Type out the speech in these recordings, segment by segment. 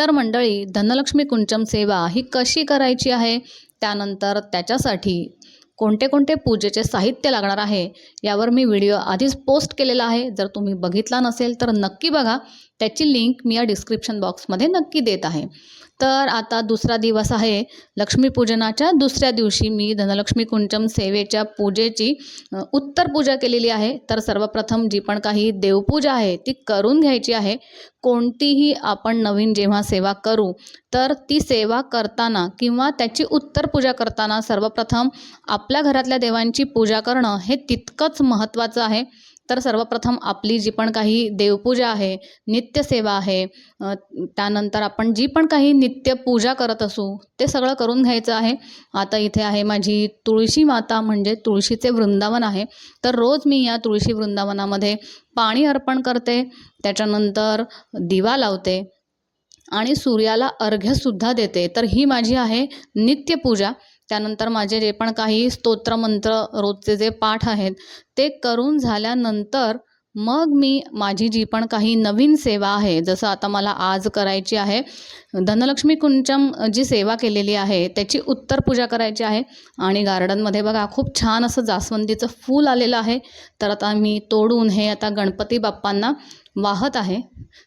तर मंडळी धनलक्ष्मी कुंचम सेवा ही कशी करायची आहे? त्यानंतर त्याच्यासाठी कोणते कोणते पूजेचे साहित्य लागणार आहे यावर मी व्हिडिओ आधीच पोस्ट केलेला आहे. जर तुम्ही बघितला नसेल तर नक्की बघा. त्याची लिंक मी या डिस्क्रिप्शन बॉक्समध्ये नक्की देत आहे. तर आता दुसरा दिवस आहे लक्ष्मीपूजनाच्या दुसऱ्या दिवशी मी धनलक्ष्मी कुंचम सेवेच्या पूजेची उत्तर पूजा केलेली आहे. तर सर्वप्रथम जी पण काही देवपूजा आहे ती करून घ्यायची आहे. कोणतीही आपण नवीन जेव्हा सेवा करू तर ती सेवा करताना किंवा त्याची उत्तर पूजा करताना सर्वप्रथम आपल्या घरातल्या देवांची पूजा करणं हे तितकंच महत्त्वाचं आहे. तर सर्वप्रथम आपली जी पण काही देवपूजा आहे नित्यसेवा आहे त्यानंतर आपण जी पण काही नित्य पूजा करत असू ते सगळं करून घ्यायचं आहे. आता इथे आहे माझी तुळशी माता म्हणजे तुळशीचे वृंदावन आहे. तर रोज मी या तुळशी वृंदावनामध्ये पाणी अर्पण करते त्याच्यानंतर दिवा लावते आणि सूर्याला अर्घ्यसुद्धा देते. तर ही माझी आहे नित्यपूजा. त्यानंतर माझे जे पण काही स्तोत्रमंत्र रोजचे जे पाठ आहेत ते करून झाल्यानंतर मग मी माझी जी पण काही नवीन सेवा आहे जसं आता मला आज करायची आहे धनलक्ष्मी कुंचम जी सेवा केलेली आहे त्याची उत्तर पूजा करायची आहे. आणि गार्डनमध्ये बघा खूप छान असं जास्वंदीचं फूल आलेलं आहे. तर आता मी तोडून हे आता गणपती बाप्पांना वाहत आहे.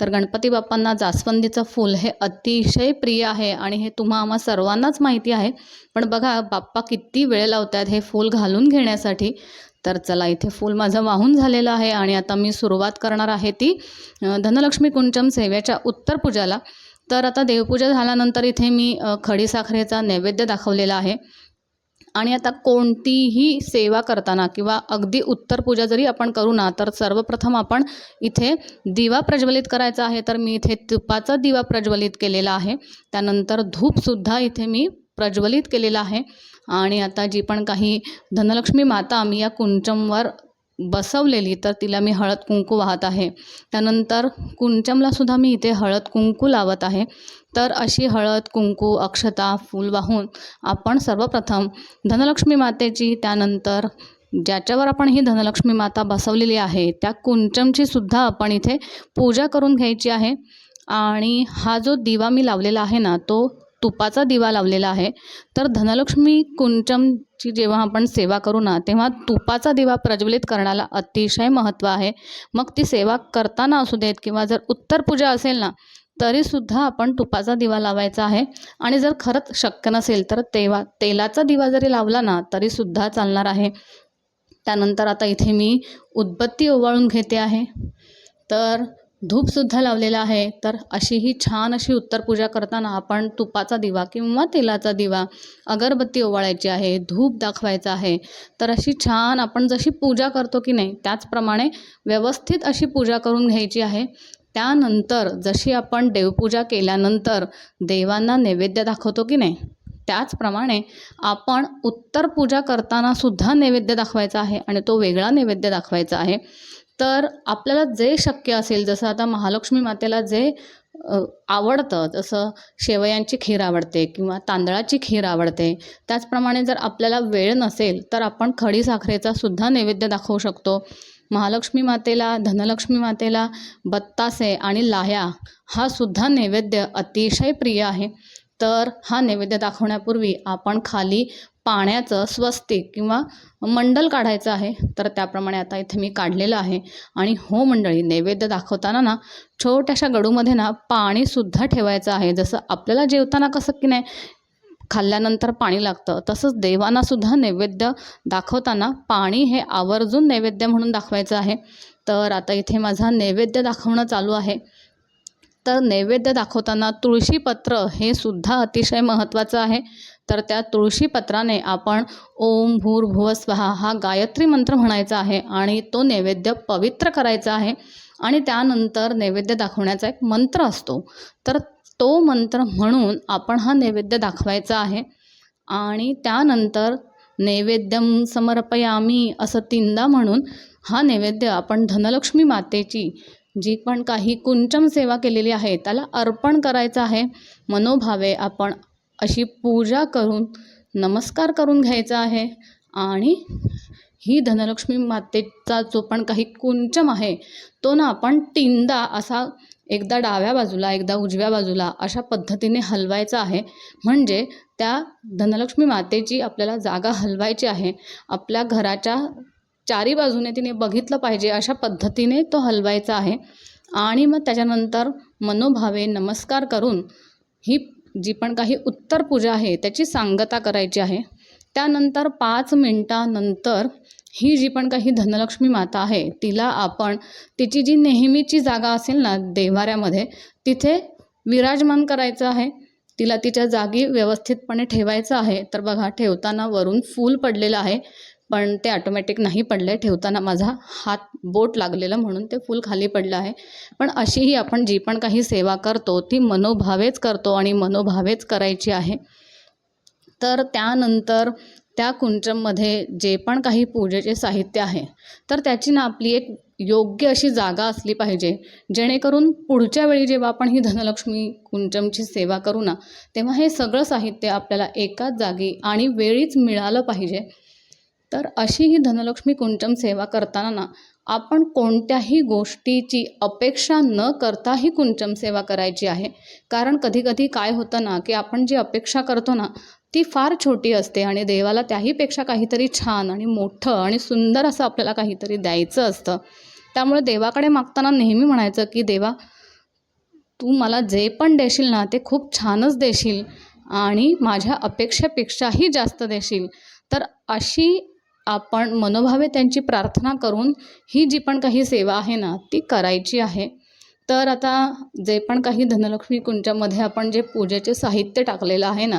तर गणपती बाप्पांना जास्वंदीचं फूल हे अतिशय प्रिय आहे आणि हे तुम्हा आम्हा सर्वांनाच माहिती आहे. पण बघा बाप्पा किती वेळ लावत आहेत हे फूल घालून घेण्यासाठी. तर चला इथे फूल माझं वाहून झालेलं आहे आणि आता मी सुरुवात करणार आहे ती धनलक्ष्मी कुंचम सेवेच्या उत्तर पूजाला. तर आता देवपूजा झाल्यानंतर इथे मी खडीसाखरेचा नैवेद्य दाखवलेला आहे. आणि आता कोणतीही सेवा करताना किंवा अगदी उत्तर पूजा जरी आपण करू ना तर सर्वप्रथम आपण इथे दिवा प्रज्वलित करायचा आहे. तर मी इथे तुपाचा दिवा प्रज्वलित केलेला आहे. त्यानंतर धूपसुद्धा इथे मी प्रज्वलित केलेला आहे. आणि आता जी पण काही धनलक्ष्मी माता मी या कुंचमवर बसवलेली तर तिला मी हळद कुंकू वाहत आहे. त्यानंतर कुंचमलासुद्धा मी इथे हळद कुंकू लावत आहे. तर अशी हळद कुंकू अक्षता फूल वाहून आपण सर्वप्रथम धनलक्ष्मी मातेची त्यानंतर ज्याच्यावर आपण ही धनलक्ष्मी माता बसवलेली आहे त्या कुंचमची सुद्धा आपण इथे पूजा करून घ्यायची आहे. आणि हा जो दिवा मी लावलेला आहे ना तो तुपाचा दिवा लावलेला आहे. तर धनलक्ष्मी कुंचमची जेव्हा आपण सेवा करू ना तेव्हा तुपाचा दिवा प्रज्वलित करण्याला अतिशय महत्त्व आहे. मग ती सेवा करताना असू देत किंवा जर उत्तर पूजा असेल ना तरीसुद्धा आपण तुपाचा दिवा लावायचा आहे. आणि जर खरंच शक्य नसेल तर तेव्हा तेलाचा दिवा जरी लावला ना तरीसुद्धा चालणार आहे. त्यानंतर आता इथे मी उदबत्ती ओवाळून घेते आहे. तर धूपसुद्धा लावलेला आहे. तर अशी ही छान अशी उत्तर पूजा करताना आपण तुपाचा दिवा किंवा तेलाचा दिवा अगरबत्ती ओवाळायची आहे धूप दाखवायचा आहे. तर अशी छान आपण जशी पूजा करतो की नाही त्याचप्रमाणे व्यवस्थित अशी पूजा करून घ्यायची आहे. त्यानंतर जशी आपण देवपूजा केल्यानंतर देवांना नैवेद्य दाखवतो की नाही त्याचप्रमाणे आपण उत्तर पूजा करताना सुद्धा नैवेद्य दाखवायचा आहे आणि तो वेगळा नैवेद्य दाखवायचा आहे. तर आपल्याला जे शक्य असेल जसं आता महालक्ष्मी मातेला जे आवडतं जसं शेवयांची खीर आवडते किंवा तांदळाची खीर आवडते त्याचप्रमाणे जर आपल्याला वेळ नसेल तर आपण खडी साखरेचा सुद्धा नैवेद्य दाखवू शकतो. महालक्ष्मी मातेला धनलक्ष्मी मातेला बत्तासे आणि लाह्या हा सुद्धा नैवेद्य अतिशय प्रिय आहे. तर हा नैवेद्य दाखवण्यापूर्वी आपण खाली पाण्याचं स्वस्तिक किंवा मंडल काढायचं आहे तर त्याप्रमाणे आता इथे मी काढलेलं आहे. आणि हो मंडळी नैवेद्य दाखवताना ना छोट्याशा गडूमध्ये ना पाणीसुद्धा ठेवायचं आहे. जसं आपल्याला जेवताना कसं की नाही खाल्ल्यानंतर पाणी लागतं तसंच देवांनासुद्धा नैवेद्य दाखवताना पाणी हे आवर्जून नैवेद्य म्हणून दाखवायचं आहे. तर आता इथे माझा नैवेद्य दाखवणं चालू आहे. तर नैवेद्य दाखवताना तुळशीपत्र हे सुद्धा अतिशय महत्त्वाचं आहे. तर त्या तुळशीपत्राने आपण ओम भूर्भुव स्वाहा हा गायत्री मंत्र म्हणायचा आहे आणि तो नैवेद्य पवित्र करायचा आहे आणि त्यानंतर नैवेद्य दाखवण्याचा एक मंत्र असतो. तर तो मंत्र म्हणून आपण हा नैवेद्य दाखवायचा आहे आणि त्यानंतर नैवेद्यम समर्पयामी असं तीनदा म्हणून हा नैवेद्य आपण धनलक्ष्मी मातेची जी पण काही कुंचम सेवा केलेली आहे त्याला अर्पण करायचं आहे. मनोभावे आपण अशी पूजा करून नमस्कार करून घ्यायचा आहे. आणि ही धनलक्ष्मी मातेचा जो पण काही कुंचम आहे तो ना आपण तीनदा असा एकदा डाव्या बाजूला एकदा उजव्या बाजूला अशा पद्धतीने हलवायचा आहे. म्हणजे त्या धनलक्ष्मी मातेची आपल्याला जागा हलवायची आहे. आपल्या घराच्या चारी बाजूने तिने बघितलं पाहिजे अशा पद्धतीने तो हलवायचा आहे. आणि मग त्याच्यानंतर मनोभावे नमस्कार करून ही जी पण काही उत्तर पूजा आहे त्याची सांगता करायची आहे. त्यानंतर पाच मिनटानंतर ही जी पण काही धनलक्ष्मी माता आहे तिला आपण तिची जी नेहमीची जागा असेल ना देवाऱ्यामध्ये तिथे विराजमान करायचं आहे. तिला तिच्या जागी व्यवस्थितपणे ठेवायचं आहे. तर बघा ठेवताना वरून फूल पडलेलं आहे. पण ते ऑटोमॅटिक नाही पडलं ठेवताना माझा हात बोट लागलेलं म्हणून ते फूल खाली पडलं आहे. पण अशीही आपण जी पण काही सेवा करतो ती मनोभावेच करतो आणि मनोभावेच करायची आहे. तर त्यानंतर त्या कुंचममध्ये जे पण काही पूजेचे साहित्य आहे तर त्याची ना आपली एक योग्य अशी जागा असली पाहिजे जेणेकरून पुढच्या वेळी जेव्हा आपण ही धनलक्ष्मी कुंचमची सेवा करू ना तेव्हा हे सगळं साहित्य आपल्याला एकाच जागी आणि वेळीच मिळालं पाहिजे. तर अशी ही धनलक्ष्मी कुंचम सेवा करताना ना आपण कोणत्याही गोष्टीची अपेक्षा न करता ही कुंचम सेवा करायची आहे. कारण कधीकधी काय होतं ना की आपण जी अपेक्षा करतो ना ती फार छोटी असते आणि देवाला त्याहीपेक्षा काहीतरी छान आणि मोठं आणि सुंदर असं आपल्याला काहीतरी द्यायचं असतं. त्यामुळे देवाकडे मागताना नेहमी म्हणायचं की देवा तू मला जे पण देशील ना ते खूप छानच देशील आणि माझ्या अपेक्षेपेक्षाही जास्त देशील. तर अशी आपण मनोभावे त्यांची प्रार्थना करून ही जी पण काही सेवा आहे ना ती करायची आहे. तर आता जे पण काही धनलक्ष्मी कुंचामध्ये आपण जे पूजेचे साहित्य टाकलेलं आहे ना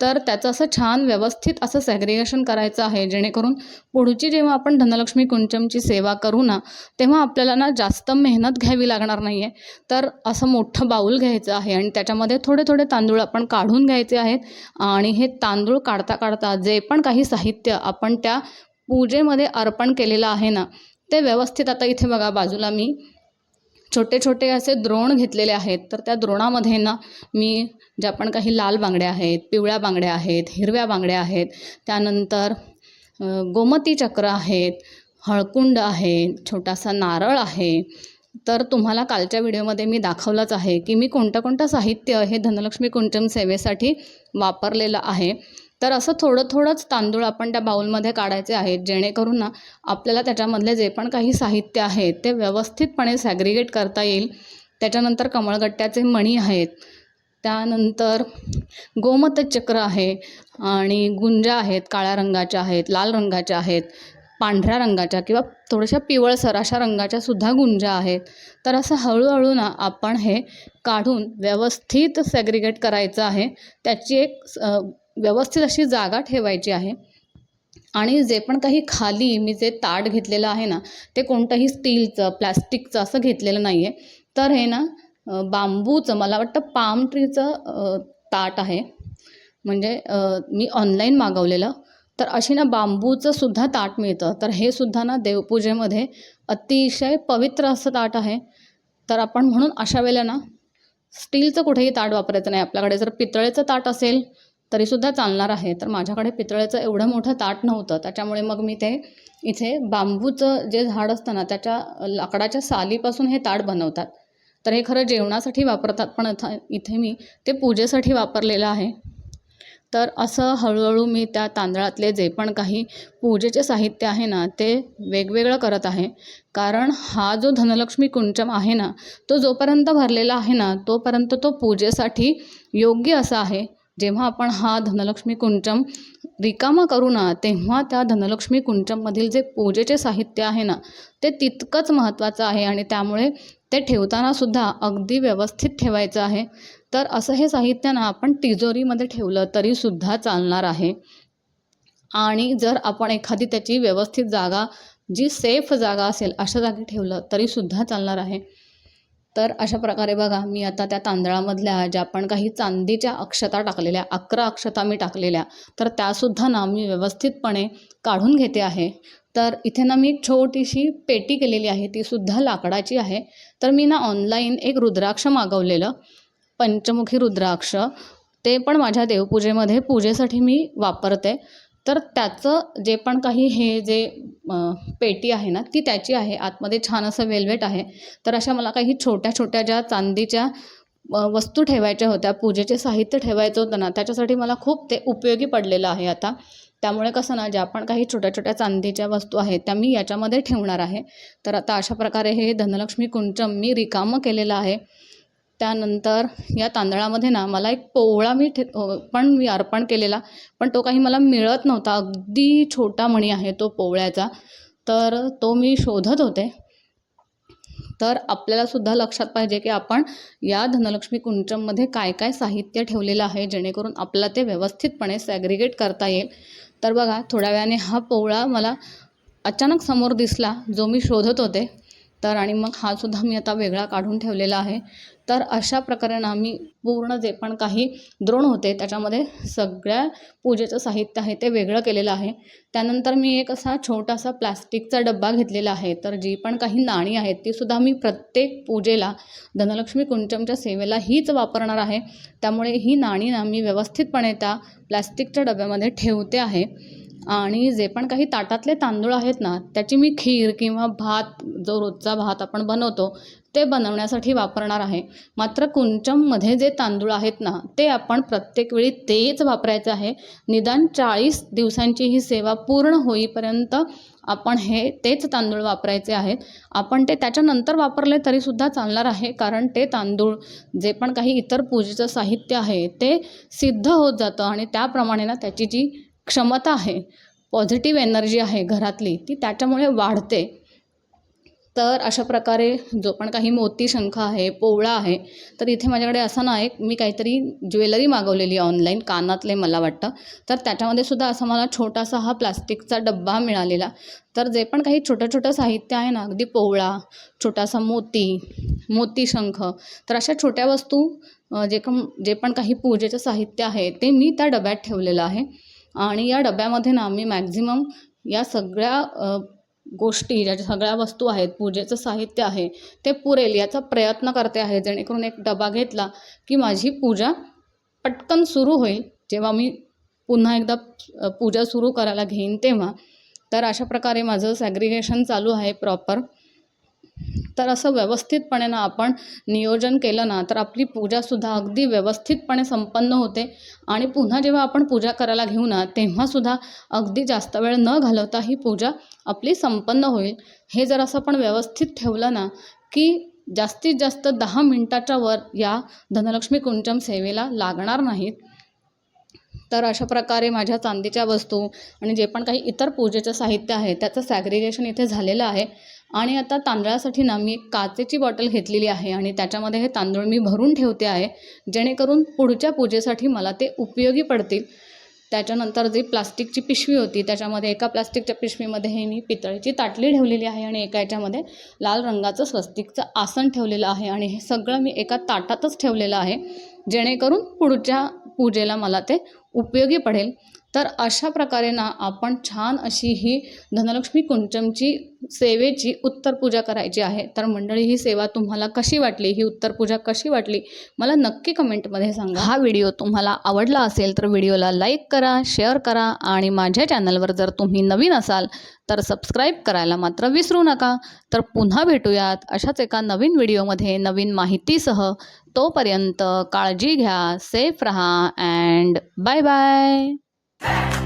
तर त्याचं असं छान व्यवस्थित असं सॅग्रिगेशन करायचं आहे जेणेकरून पुढची जेव्हा आपण धनलक्ष्मी कुंचमची सेवा करू ना तेव्हा आपल्याला ना जास्त मेहनत घ्यावी लागणार नाही आहे तर असं मोठं बाऊल घ्यायचं आहे आणि त्याच्यामध्ये थोडे थोडे तांदूळ आपण काढून घ्यायचे आहेत. आणि हे तांदूळ काढता काढता जे पण काही साहित्य आपण त्या पूजेमध्ये अर्पण केलेलं आहे ना ते व्यवस्थित आता इथे बघा बाजूला मी छोटे छोटे असे द्रोण घेतलेले आहेत. तर त्या द्रोणामध्ये ना मी ज्या पण काही लाल बांगड्या आहेत पिवळ्या बांगड्या आहेत हिरव्या बांगड्या आहेत त्यानंतर गोमती चक्र आहेत हळकुंड आहे छोटासा नारळ आहे. तर तुम्हाला कालच्या व्हिडिओमध्ये मी दाखवलंच आहे की मी कोणतं कोणतं साहित्य हे धनलक्ष्मी कुंचम सेवेसाठी वापरलेलं आहे. तर असं थोडं थोडंच तांदूळ आपण त्या बाऊलमध्ये काढायचे आहेत जेणेकरून ना आपल्याला त्याच्यामधले जे पण काही साहित्य आहे ते व्यवस्थितपणे सॅग्रिगेट करता येईल. त्याच्यानंतर कमळगट्ट्याचे मणी आहेत. त्यानंतर गोमत चक्र आहे आणि गुंजा आहेत काळ्या रंगाच्या आहेत लाल रंगाच्या आहेत पांढऱ्या रंगाच्या किंवा थोड्याशा पिवळसर अशा रंगाच्या सुद्धा गुंजा आहेत. तर असं हळूहळू ना आपण हे काढून व्यवस्थित सॅग्रिगेट करायचं आहे. त्याची एक व्यवस्थित अशी जागा ठेवायची आहे. आणि जे पण काही खाली मी जे ताट घेतलेलं आहे ना ते कोणतंही स्टीलचं प्लॅस्टिकचं असं घेतलेलं नाही आहे तर हे ना बांबूचं मला वाटतं पाम ट्रीचं ताट आहे. म्हणजे मी ऑनलाईन मागवलेलं. तर अशी ना बांबूचं सुद्धा ताट मिळतं. तर हे सुद्धा ना देवपूजेमध्ये अतिशय पवित्र असं ताट आहे. तर आपण म्हणून अशा वेळेला ना स्टीलचं कुठेही ताट वापरायचं नाही. आपल्याकडे जर पितळेचं ताट असेल तरीसुद्धा चालणार आहे. तर माझ्याकडे पितळेचं एवढं मोठं ताट नव्हतं. त्याच्यामुळे मग मी ते इथे बांबूचं जे झाड असतं ना त्याच्या लाकडाच्या सालीपासून हे ताट बनवतात. तर हे खरं जेवणासाठी वापरतात पण इथे मी ते पूजेसाठी वापरलेलं आहे. तर असं हळूहळू मी त्या तांदळातले जे पण काही पूजेचे साहित्य आहे ना ते वेगवेगळं करत आहे. कारण हा जो धनलक्ष्मी कुंचम आहे ना तो जोपर्यंत भरलेला आहे ना तोपर्यंत तो पूजेसाठी योग्य असा आहे. जेव्हा आपण हा धनलक्ष्मी कुंचम रिकामा करू ना तेव्हा त्या धनलक्ष्मी कुंचममधील जे पूजेचे साहित्य आहे ना ते तितकंच महत्त्वाचं आहे आणि त्यामुळे ते ठेवतानासुद्धा अगदी व्यवस्थित ठेवायचं आहे. तर असं हे साहित्य ना आपण तिजोरीमध्ये ठेवलं तरीसुद्धा चालणार आहे. आणि जर आपण एखादी त्याची व्यवस्थित जागा जी सेफ जागा असेल अशा जागी ठेवलं तरीसुद्धा चालणार आहे. तर अशा प्रकारे बघा मी आता त्या तांदळामधल्या ज्या पण काही चांदीच्या अक्षता टाकलेल्या अकरा अक्षता मी टाकलेल्या तर त्यासुद्धा ना मी व्यवस्थितपणे काढून घेते आहे. तर इथे ना मी एक छोटीशी पेटी केलेली आहे तीसुद्धा लाकडाची आहे. तर मी ना ऑनलाईन एक रुद्राक्ष मागवलेलं पंचमुखी रुद्राक्ष. ते पण माझ्या देवपूजेमध्ये पूजेसाठी मी वापरते. तर त्याचं जे पण काही हे जे पेटी आहे ना ती त्याची आहे. आतमध्ये छान असं वेल्वेट आहे. तर अशा मला काही छोट्या छोट्या ज्या चांदीच्या वस्तू ठेवायच्या होत्या पूजेचे साहित्य ठेवायचं होतं ना त्याच्यासाठी मला खूप ते उपयोगी पडलेलं आहे आता. त्यामुळे कसं ना ज्या पण काही छोट्या छोट्या चांदीच्या वस्तू आहेत त्या मी याच्यामध्ये ठेवणार आहे. तर आता अशा प्रकारे हे धनलक्ष्मी कुंचम मी रिकामं केलेलं आहे. त्यानंतर या तांदळामध्ये ना मला एक पोवळा मी ठे पण मी अर्पण केलेला. पण तो काही मला मिळत नव्हता. अगदी छोटा मणी आहे तो पोवळ्याचा. तर तो मी शोधत होते. तर आपल्यालासुद्धा लक्षात पाहिजे की आपण या धनलक्ष्मी कुंचममध्ये काय काय साहित्य ठेवलेलं आहे जेणेकरून आपल्याला ते व्यवस्थितपणे सॅग्रिगेट करता येईल. तर बघा थोड्या वेळाने हा पोवळा मला अचानक समोर दिसला जो मी शोधत होते. तर आणि मग हा सुद्धा मी आता वेगळा काढून ठेवलेला आहे. तर अशा प्रकारे ना मी पूर्ण जे पण काही द्रोण होते त्याच्यामध्ये सगळ्या पूजेचं साहित्य आहे ते वेगळं केलेलं आहे. त्यानंतर मी एक असा छोटासा प्लॅस्टिकचा डब्बा घेतलेला आहे. तर जी पण काही नाणी आहेत ती सुद्धा मी प्रत्येक पूजेला धनलक्ष्मी कुंचमच्या सेवेला हीच वापरणार आहे. त्यामुळे ही नाणी ना मी व्यवस्थितपणे त्या प्लॅस्टिकच्या डब्यामध्ये ठेवते आहे. आणि जे पण काही ताटातले तांदूळ आहेत ना त्याची मी खीर किंवा भात जो रोजचा भात आपण बनवतो ते बनवण्यासाठी वापरणार आहे. मात्र कुंचममध्ये जे तांदूळ आहेत ना ते आपण प्रत्येक वेळी तेच वापरायचं आहे. निदान चाळीस दिवसांची ही सेवा पूर्ण होईपर्यंत आपण हे तेच तांदूळ वापरायचे आहेत. आपण ते त्याच्यानंतर वापरले तरीसुद्धा चालणार आहे कारण ते तांदूळ जे पण काही इतर पूजेचं साहित्य आहे ते सिद्ध होत जातं आणि त्याप्रमाणे ना त्याची जी क्षमता आहे पॉझिटिव्ह एनर्जी आहे घरातली ती त्याच्यामुळे वाढते. तर अशा प्रकारे जो पण काही मोती शंख आहे पोवळा आहे तर इथे माझ्याकडे असं ना एक मी काहीतरी ज्वेलरी मागवलेली ऑनलाईन कानातले मला वाटतं. तर त्याच्यामध्ये सुद्धा असा मला छोटासा हा प्लास्टिकचा डब्बा मिळालेला. तर जे पण काही छोटं छोटं साहित्य आहे ना अगदी पोवळा छोटासा मोती मोती शंख तर अशा छोट्या वस्तू जे कम जे पण काही पूजेचं साहित्य आहे ते मी त्या डब्यात ठेवलेलं आहे. आणि या डब्यामध्ये ना मी मॅक्झिमम या सगळ्या गोष्टी ज्या ज्या सगळ्या वस्तू आहेत पूजेचं साहित्य आहे ते पुरेल याचा प्रयत्न करते आहे. जेणेकरून एक डबा घेतला की माझी पूजा पटकन सुरू होईल. जेव्हा मी पुन्हा एकदा पूजा सुरू करायला घेईन तेव्हा. तर अशा प्रकारे माझं सॅग्रिगेशन चालू आहे प्रॉपर तर असं व्यवस्थितपणे ना आपण नियोजन केलं ना तर आपली पूजासुद्धा अगदी व्यवस्थितपणे संपन्न होते. आणि पुन्हा जेव्हा आपण पूजा करायला घेऊ ना तेव्हासुद्धा अगदी जास्त वेळ न घालवता ही पूजा आपली संपन्न होईल. हे जर असं आपण व्यवस्थित ठेवलं ना की जास्तीत जास्त दहा मिनटाच्या वर या धनलक्ष्मी कुंचम सेवेला लागणार नाहीत. तर अशा प्रकारे माझ्या चांदीच्या वस्तू आणि जे पण काही इतर पूजेचं साहित्य आहे त्याचं सॅग्रिगेशन इथे झालेलं आहे. आणि आता तांदळासाठी ना मी एक काचेची बॉटल घेतलेली आहे आणि त्याच्यामध्ये हे तांदूळ मी भरून ठेवते आहे जेणेकरून पुढच्या पूजेसाठी मला ते उपयोगी पडतील. त्याच्यानंतर जी प्लास्टिकची पिशवी होती त्याच्यामध्ये एका प्लास्टिकच्या पिशवीमध्ये हे मी पितळेची ताटली ठेवलेली आहे आणि एका याच्यामध्ये लाल रंगाचं स्वस्तिकचं आसन ठेवलेलं आहे आणि हे सगळं मी एका ताटातच ठेवलेलं आहे जेणेकरून पुढच्या पूजेला मला ते उपयोगी पडेल. तर अशा प्रकारे ना आपण छान अशी ही धनलक्ष्मी कुंचमची सेवेची उत्तर पूजा करायची आहे. तर मंडळी ही सेवा तुम्हाला कशी वाटली? ही उत्तर पूजा कशी वाटली? मला नक्की कमेंटमध्ये सांगा. हा व्हिडिओ तुम्हाला आवडला असेल तर व्हिडिओला लाईक करा शेअर करा आणि माझ्या चॅनलवर जर तुम्ही नवीन असाल तर सबस्क्राईब करायला मात्र विसरू नका. तर पुन्हा भेटूयात अशाच एका नवीन व्हिडिओमध्ये नवीन माहितीसह. तोपर्यंत काळजी घ्या सेफ रहा अँड बाय बाय. Hey!